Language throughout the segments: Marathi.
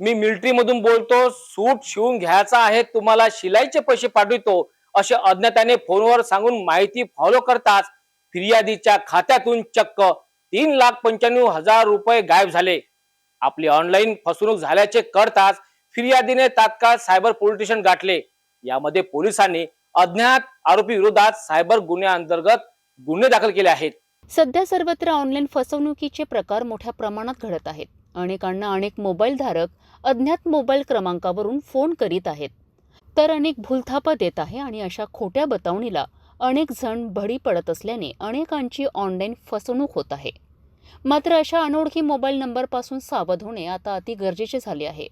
मी मिलिटरीमधून बोलतो सूट शिवून घ्यायचा आहे तुम्हाला शिलाईचे पैसे पाठवितो असे अज्ञाताने फोनवर सांगून माहिती फॉलो करताच फिर्यादीच्या खात्यातून चक्क तीन लाख पंच्याण्णव हजार रुपये गायब झाले. आपली ऑनलाईन फसवणूक झाल्याचे कळताच फिर्यादीने तात्काळ सायबर पोलीस स्टेशन गाठले. यामध्ये पोलिसांनी अज्ञात आरोपी विरोधात सायबर गुन्ह्याअंतर्गत गुन्हे दाखल केले आहेत. सध्या सर्वत्र ऑनलाईन फसवणुकीचे प्रकार मोठ्या प्रमाणात घडत आहेत. अनेकांना अनेक मोबाईलधारक अज्ञात मोबाईल क्रमांकावरून फोन करीत आहेत. तर अनेक भूलथापा देत आहे आणि अशा खोट्या बतावणीला अनेक जण बळी पडत असल्याने अनेकांची ऑनलाईन फसवणूक होत आहे. मात्र अशा अनोळखी मोबाईल नंबरपासून सावध होणे आता अति गरजेचे झाले आहे.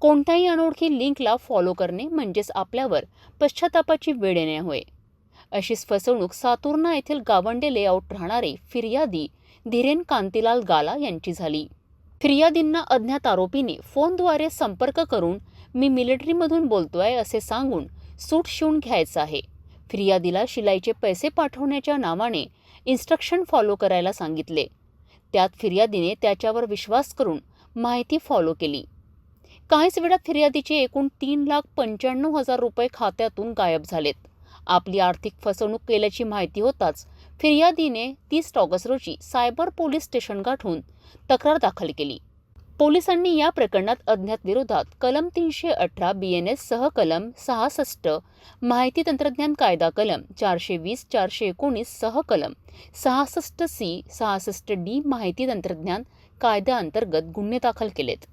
कोणत्याही अनोळखी लिंकला फॉलो करणे म्हणजेच आपल्यावर पश्चातापाची वेळ येणे होय. अशीच फसवणूक सातुर्णा येथील गावंडे लेआउट राहणारे फिर्यादी धीरेन कांतीलाल गाला यांची झाली. फिर्यादींना अज्ञात आरोपीने फोनद्वारे संपर्क करून मी मिलिटरीमधून बोलतोय असे सांगून सूट शिवून घ्यायचं आहे. फिर्यादीला शिलाईचे पैसे पाठवण्याच्या नावाने इन्स्ट्रक्शन फॉलो करायला सांगितले. त्यात फिर्यादीने त्याच्यावर विश्वास करून माहिती फॉलो केली. काहीच वेळात फिर्यादीचे एकूण तीन लाख पंच्याण्णव हजार रुपये खात्यातून गायब झालेत. आपली आर्थिक फसवणूक केल्याची माहिती होताच फिर्यादीने तीस ऑगस्ट रोजी सायबर पोलीस स्टेशन गाठून तक्रार दाखल केली. पोलिसांनी या प्रकरणात अज्ञात विरोधात कलम तीनशे अठरा बी एन एस सह कलम सहासष्ट माहिती तंत्रज्ञान कायदा कलम चारशे वीस चारशे एकोणीस सह कलम सहासष्ट सी सहासष्ट डी माहिती तंत्रज्ञान कायद्याअंतर्गत गुन्हे दाखल केलेत.